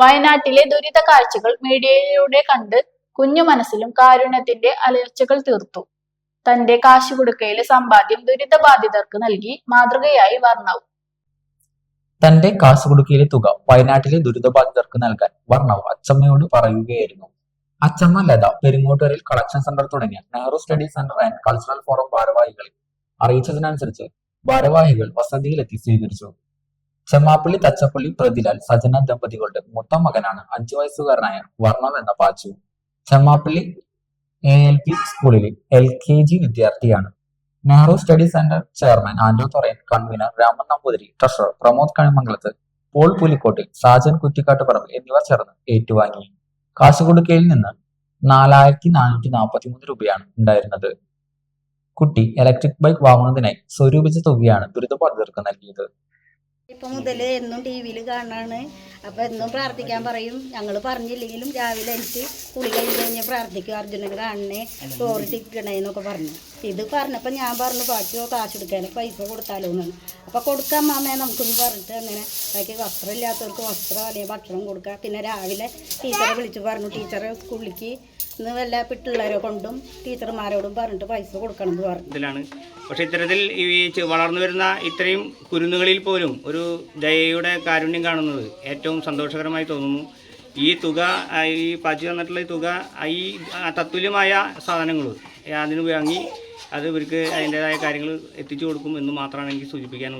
വയനാട്ടിലെ ദുരിത കാഴ്ചകൾ മീഡിയയിലൂടെ കണ്ട് കുഞ്ഞു മനസ്സിലും കാരുണ്യത്തിന്റെ അലർച്ചകൾ തീർത്തു. തന്റെ കാശുകുടുക്കയിലെ സമ്പാദ്യം ദുരിതബാധിതർക്ക് നൽകി മാതൃകയായി വർണവ്. തന്റെ കാസുകുടുക്കിയിലെ തുക വയനാട്ടിലെ ദുരിതബാധിതർക്ക് നൽകാൻ വർണവ് അച്ചമ്മയോട് പറയുകയായിരുന്നു. അച്ചമ്മ ലത പെരുങ്ങോട്ടൂരിൽ കളക്ഷൻ സെന്റർ തുടങ്ങിയ Nehru study centre and cultural forum ഭാരവാഹികളെ അറിയിച്ചതിനനുസരിച്ച് ഭാരവാഹികൾ വസതിയിലെത്തി സ്വീകരിച്ചു. ചെമ്മാപ്പള്ളി തച്ചപ്പള്ളി പ്രതിലാൽ സജന ദമ്പതികളുടെ മൂത്ത മകനാണ് അഞ്ചു വയസ്സുകാരനായ വർണം എന്ന Pachu. Chemmappilly A L P സ്കൂളിലെ എൽ കെ ജി വിദ്യാർത്ഥിയാണ്. Nehru study centre chairman Anto Thorayan convener Raman Namboothiri treasurer Pramod Kanimangalath Paul Pulikottil Sajan Kuttikattuparambu എന്നിവർ ചേർന്ന് ഏറ്റുവാങ്ങി. കാശുകൊടുക്കയിൽ നിന്ന് നാലായിരത്തി നാനൂറ്റി നാൽപ്പത്തി മൂന്ന് രൂപയാണ് ഉണ്ടായിരുന്നത്. കുട്ടി ഇലക്ട്രിക് ബൈക്ക് വാങ്ങുന്നതിനായി സ്വരൂപിച്ച തുകയാണ് ദുരിതബാധിതർക്ക് നൽകിയത്. ഇപ്പൊ മുതൽ എന്നും ടി വിയിൽ കാണാണ്. അപ്പൊ എന്നും പ്രാർത്ഥിക്കാൻ പറയും. ഞങ്ങൾ പറഞ്ഞില്ലെങ്കിലും രാവിലെ എനിക്ക് കുളി കഴിഞ്ഞ് കഴിഞ്ഞ് പ്രാർത്ഥിക്കും. അർജുനന് കാണണേ ചോറ് ചിക്കണേന്നൊക്കെ പറഞ്ഞു. ഇത് പറഞ്ഞപ്പോൾ ഞാൻ പറഞ്ഞു പാട്ടിയോ കാശ് എടുക്കാനോ പൈസ കൊടുത്താലോ എന്നാണ് അപ്പോൾ കൊടുക്കാം മാമേ നമുക്കൊന്ന് പറഞ്ഞിട്ട് അങ്ങനെ ബാക്കി വസ്ത്രമില്ലാത്തവർക്ക് വസ്ത്രം അല്ലെങ്കിൽ ഭക്ഷണം കൊടുക്കുക പിന്നെ രാവിലെ ടീച്ചറെ വിളിച്ച് പറഞ്ഞു ടീച്ചറെ സ്കൂളിലേക്ക് ഇന്ന് വല്ല പിള്ളേരെ കൊണ്ടും ടീച്ചർമാരോടും പറഞ്ഞിട്ട് പൈസ കൊടുക്കണം എന്ന് പറഞ്ഞു. പക്ഷെ ഇത്തരത്തിൽ ഈ വളർന്നു വരുന്ന ഇത്രയും കുരുന്നുകളിൽ പോലും ഒരു ദയയുടെ കാരുണ്യം കാണുന്നത് ഏറ്റവും സന്തോഷകരമായി തോന്നുന്നു. ഈ തുക ഈ പാച്ചു തന്നിട്ടുള്ള തുക ഈ തത്തുല്യമായ സാധനങ്ങൾ അതിന് വാങ്ങി അത് ഇവർക്ക് അതിന്റെതായ കാര്യങ്ങൾ എത്തിച്ചു കൊടുക്കും എന്ന് മാത്രമാണ് എനിക്ക് സൂചിപ്പിക്കാനുള്ളത്.